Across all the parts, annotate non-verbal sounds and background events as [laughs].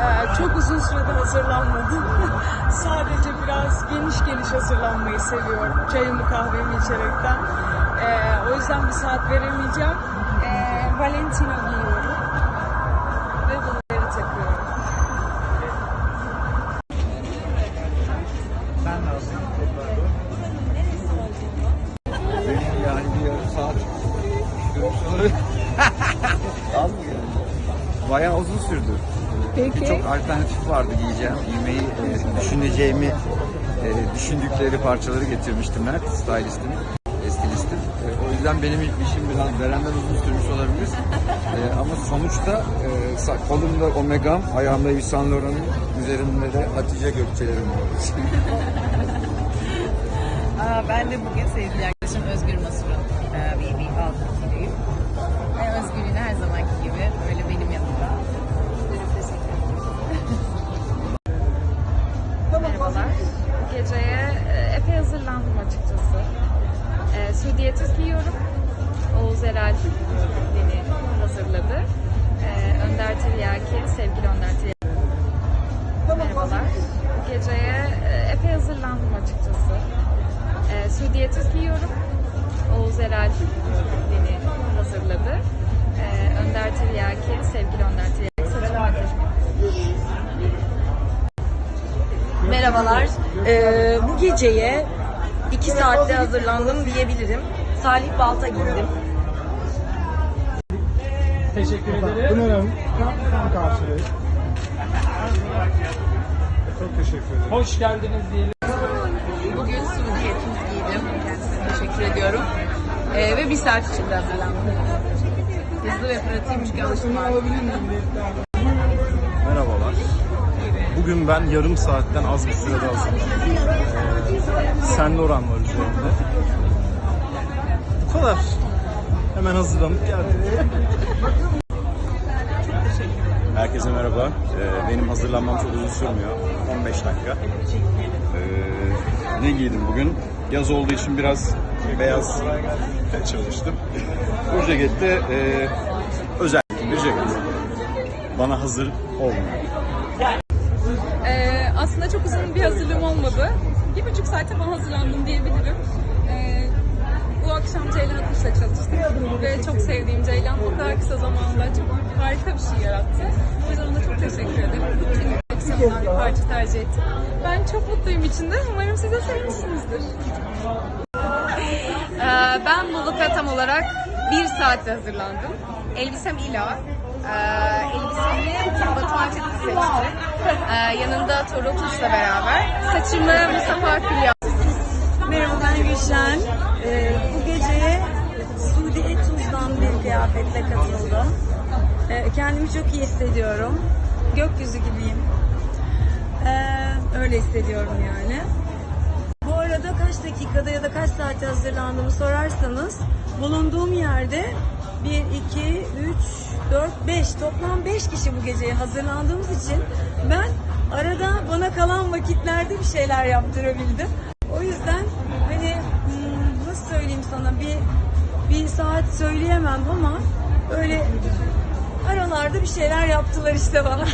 Ee, Çok uzun süredir hazırlanmadım. [laughs] Sadece biraz geniş geniş hazırlanmayı seviyorum. Çayımı kahvemi içerekten. Ee, o yüzden bir saat veremeyeceğim. Ee, Valentino giyiyorum. Ve bunları takıyorum. Ben de aslında topladım. Benim yani bir saat sürmüş [laughs] Az mı yani? Bayağı uzun sürdü. Peki. Birçok alternatif vardı giyeceğim. Giymeyi e, düşüneceğimi e, düşündükleri parçaları getirmiştim Mert, stylistim, e, stilistim. E, o yüzden benim ilk işim biraz Beren'den uzun sürmüş olabilir. E, ama sonuçta e, kolumda Omega'm, ayağımda Yves Saint Laurent'ın, üzerimde de Hatice Gökçe'lerim var. [laughs] Aa, ben de bugün sevgili açıkçası. E, Suudiyetiz giyiyorum. Oğuz Eral beni hazırladı. E, Önder Tiryaki, sevgili Önder Tiryaki. Merhabalar. Bu geceye e, epey hazırlandım açıkçası. E, Suudiyetiz giyiyorum. Oğuz Eral beni hazırladı. E, Önder Tiryaki, sevgili Önder Tiryaki. Merhabalar. Ee, bu geceye iki saatte hazırlandım diyebilirim. Salih Balta giydim. Teşekkür ederim. Pınar'ım karşılığı. Çok teşekkür ederim. Hoş geldiniz diyelim. Bugün Suudiyetimiz giydim. Kendisine teşekkür ediyorum. E, ve bir saat içinde hazırlandım. Hızlı ve pratiğim çünkü alıştım artık. Merhabalar. Bugün ben yarım saatten az bir sürede hazırlandım. Saint Laurent var üzerinde. Bu kadar. Hemen hazırlanıp geldim. Herkese merhaba. Ee, benim hazırlanmam çok uzun sürmüyor. 15 dakika. Ee, ne giydim bugün? Yaz olduğu için biraz beyaz çalıştım. [laughs] Bu cekette e, özellikle bir ceket. Bana hazır olmuyor. Ee, aslında çok uzun bir hazırlığım olmadı. Bir buçuk saate falan hazırlandım diyebilirim. Ee, bu akşam Ceylan Akuş'la çalıştım ve çok sevdiğim Ceylan bu kadar kısa zamanda çok harika bir şey yarattı. O yüzden ona çok teşekkür ederim. Bütün koleksiyondan bir parça tercih ettim. Ben çok mutluyum içinde. Umarım siz de sevmişsinizdir. Ee, Ben bu look'a tam olarak bir saatte hazırlandım. Elbisem ila. Ee, elbisemi Batuhan Çetin seçti. Ee, yanında Torul Tuş'la beraber. Saçımı Mustafa yaptı. Merhaba ben Gülşen. Ee, bu geceye Suudi Etuz'dan bir kıyafetle katıldım. Ee, kendimi çok iyi hissediyorum. Gökyüzü gibiyim. Ee, öyle hissediyorum yani. Bu arada kaç dakikada ya da kaç saate hazırlandığımı sorarsanız bulunduğum yerde 1, 2, 3, 4, 5 toplam 5 kişi bu geceye hazırlandığımız için ben arada bana kalan vakitlerde bir şeyler yaptırabildim. O yüzden hani hmm, nasıl söyleyeyim sana bir bir saat söyleyemem ama öyle aralarda bir şeyler yaptılar işte bana.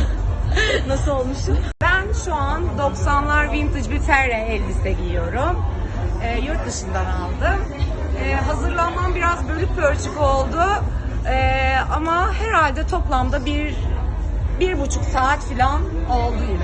[laughs] nasıl olmuşum? Ben şu an 90'lar vintage bir ferre elbise giyiyorum. Ee, yurt dışından aldım. Ee, hazırlanmam biraz bölük pörçük oldu. Ee, ama herhalde toplamda bir bir buçuk saat falan oldu yine.